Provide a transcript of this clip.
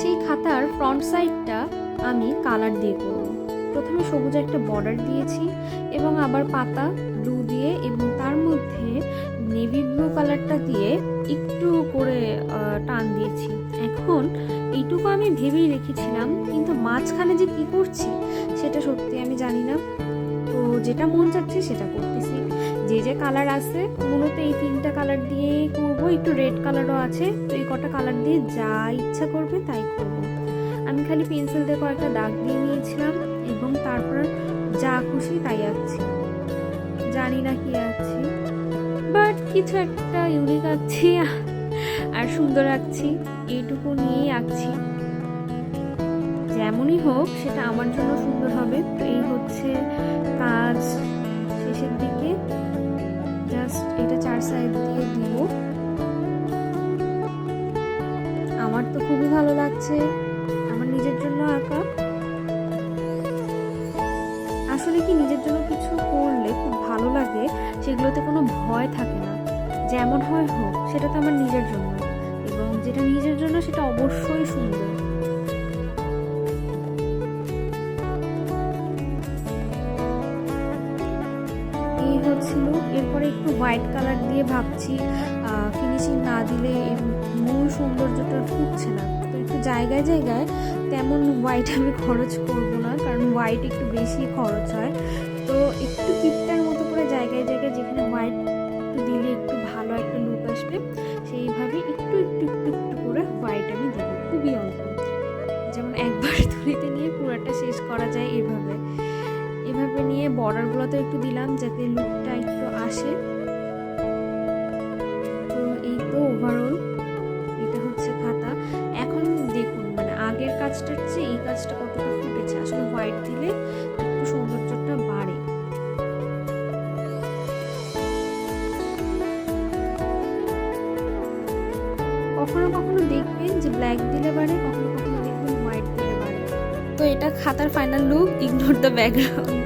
সেই খাতার ফ্রন্ট সাইডটা আমি কালার দিয়ে করব। প্রথমে সবুজ একটা বর্ডার দিয়েছি এবং আবার পাতা ব্লু দিয়ে এবং তার মধ্যে নেভি ব্লু কালারটা দিয়ে একটু করে টান দিয়েছি। এখন এইটুকু আমি ভেবেই রেখেছিলাম, কিন্তু মাঝখানে যে কি করছি সেটা সত্যি আমি জানি না। তো যেটা মন চাচ্ছে সেটা করতেছি। যে যে কালার আছে মূলত এই তিনটা কালার দিয়ে করব, একটু রেড কালারও আছে, তো এই কটা কালার দিয়ে যা ইচ্ছা করবে তাই করব। আমি খালি পেন্সিল দিয়ে কয়েকটা দাগ দিয়ে নিয়েছিলাম এবং তারপর যা খুশি তাই আঁকছি। জানি না কি আঁকছি বাট কিছু একটা ইউনিক আঁকছি, আর সুন্দর আঁকছি, এইটুকু নিয়েই আঁকছি। যেমনই হোক, সেটা আমার জন্য সুন্দর হবে। তো এই হচ্ছে কাজ শেষের দিকে। সাইড দিয়ে দিব। আমার তো খুবই ভালো লাগছে। আমার নিজের জন্য আঁকা আসলে কি নিজের জন্য কিছু করলে খুব ভালো লাগে, সেগুলোতে কোনো ভয় থাকে না। যেমন হয় হোক, সেটা তো আমার নিজের জন্য। এবং যেটা নিজের জন্য, সেটা অবশ্যই হচ্ছিল এরপরে একটু হোয়াইট কালার দিয়ে ভাবছি ফিনিশিং না দিলে মূল সৌন্দর্যটা ফুটছে না। তো একটু জায়গায় জায়গায় তেমন হোয়াইট আমি খরচ করব না, কারণ হোয়াইট একটু বেশি খরচ হয়। তো একটু কিপটার মতো করে জায়গায় জায়গায় যেখানে হোয়াইট একটু দিলে একটু ভালো একটা লুক আসবে, সেইভাবে একটু একটু একটু একটু করে হোয়াইট আমি দেবো। খুবই অল্প। যেমন একবার তুলিতে নিয়ে পুরোটা শেষ করা যায় এভাবে। বর্ডারগুলোতে একটু দিলাম যাতে লুকটা একটু আসে। তো এই তো ওভারঅল এটা হচ্ছে খাতা। এখন দেখুন মানে আগের কাজটার চেয়ে এই কাজটা কতটা ফুটেছে? আসলে হোয়াইট দিলে একটু সৌন্দর্যটা বাড়ে। কখনো কখনো দেখবেন যে ব্ল্যাক দিলে বাড়ে, কখনো কখনো দেখবেন হোয়াইট দিলে বাড়ে। তো এটা খাতার final look ignore the background